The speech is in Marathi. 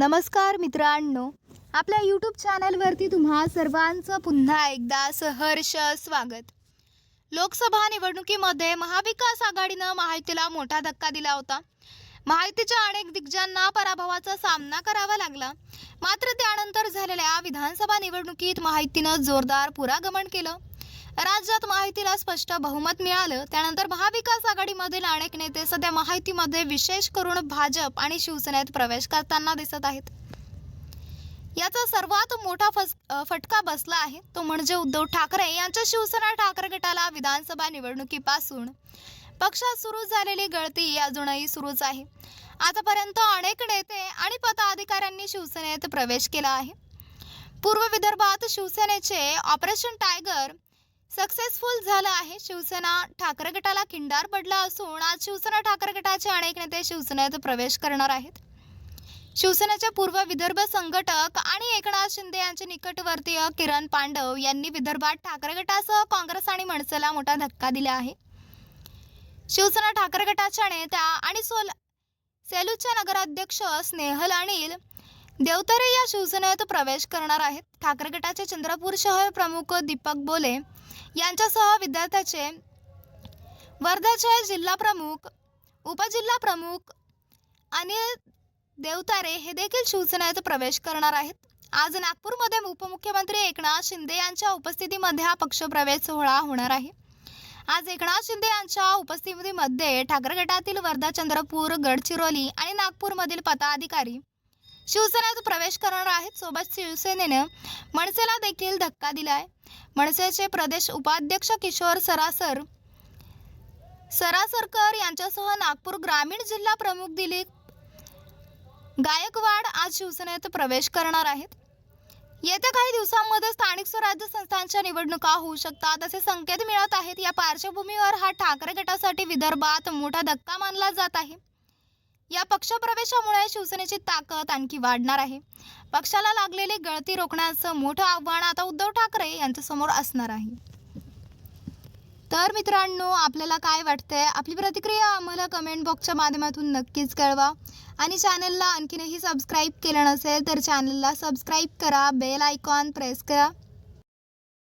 नमस्कार मित्रांनो आपल्या यूट्यूब चॅनलवरती तुम्हा सर्वांचं पुन्हा एकदा सहर्ष स्वागत. लोकसभा निवडणुकीमध्ये महाविकास आघाडीनं महायुतीला मोठा धक्का दिला होता. महायुतीच्या अनेक दिग्गजांना पराभवाचा सामना करावा लागला. मात्र त्यानंतर झालेल्या विधानसभा निवडणुकीत महायुतीनं जोरदार पुरागमन केलं. राज्यात महायुतीला स्पष्ट बहुमत मिळालं त्यानंतर महाविकास आघाडीमधील अनेक नेते सध्या महायुतीमध्ये विशेष करून भाजप आणि शिवसेनेत प्रवेश करताना दिसत आहेत. याचा सर्वात मोठा फस फटका बसला आहे तो म्हणजे उद्धव ठाकरे यांच्या शिवसेना ठाकरे गटाला विधानसभा निवडणुकीपासून. पक्षात सुरू झालेली गळती अजूनही सुरूच आहे. आतापर्यंत अनेक नेते आणि पदाधिकाऱ्यांनी शिवसेनेत प्रवेश केला आहे. पूर्व विदर्भात शिवसेनेचे ऑपरेशन टायगर सक्सेसफुल झालं आहे. शिवसेना ठाकरे गटाला खिंडार पडला असून आज शिवसेना ठाकरे गटाचे अनेक नेते शिवसेनेत प्रवेश करणार आहेत. शिवसेनेच्या पूर्व विदर्भ संघटक आणि एकनाथ शिंदे यांचे निकटवर्तीय किरण पांडव यांनी विदर्भात ठाकरे गटासह काँग्रेस आणि मनसेला मोठा धक्का दिला आहे. शिवसेना ठाकरे गटाच्या नेत्या आणि सोल सेलूच्या नगराध्यक्ष स्नेहल अनिल देवतरे या शिवसेनेत प्रवेश करणार आहेत. ठाकरे गटाचे चंद्रपूर शहर प्रमुख दीपक बोले यांच्यासह विद्यार्थ्याचे वर्ध्याचे जिल्हा प्रमुख उपजिल्हा प्रमुख अनिल देवतारे हे देखील शिवसेनेत प्रवेश करणार आहेत. आज नागपूरमध्ये उपमुख्यमंत्री एकनाथ शिंदे यांच्या उपस्थितीमध्ये हा पक्षप्रवेश सोहळा होणार आहे. आज एकनाथ शिंदे यांच्या उपस्थितीमध्ये ठाकरे गटातील वर्धा चंद्रपूर गडचिरोली आणि नागपूरमधील पदाधिकारी शिवसेनेत प्रवेश करणार आहेत. सोबत शिवसेनेनं मनसेला देखील धक्का दिला आहे मनसेचे प्रदेश उपाध्यक्ष किशोर सरासर सरासरकर यांच्यासह नागपूर ग्रामीण जिल्हा प्रमुख दिलीप गायकवाड आज शिवसेनेत प्रवेश करणार आहेत. येत्या काही दिवसांमध्ये स्थानिक स्वराज्य संस्थांच्या निवडणुका होऊ शकतात असे संकेत मिळत आहेत. या पार्श्वभूमीवर हा ठाकरे गटासाठी विदर्भात मोठा धक्का मानला जात आहे. या पक्षप्रवेशामुळे शिवसेनेची ताकद आणखी वाढणार आहे. पक्षाला लागलेली गळती रोखण्याचं मोठं आव्हान आता उद्धव ठाकरे यांच्यासमोर असणार आहे. तर मित्रांनो आपल्याला काय वाटतंय? आपली प्रतिक्रिया आम्हाला कमेंट बॉक्सच्या माध्यमातून नक्कीच कळवा. आणि चॅनलला आणखीनही सबस्क्राईब केलं नसेल तर चॅनलला सबस्क्राईब करा बेल आयकॉन प्रेस करा.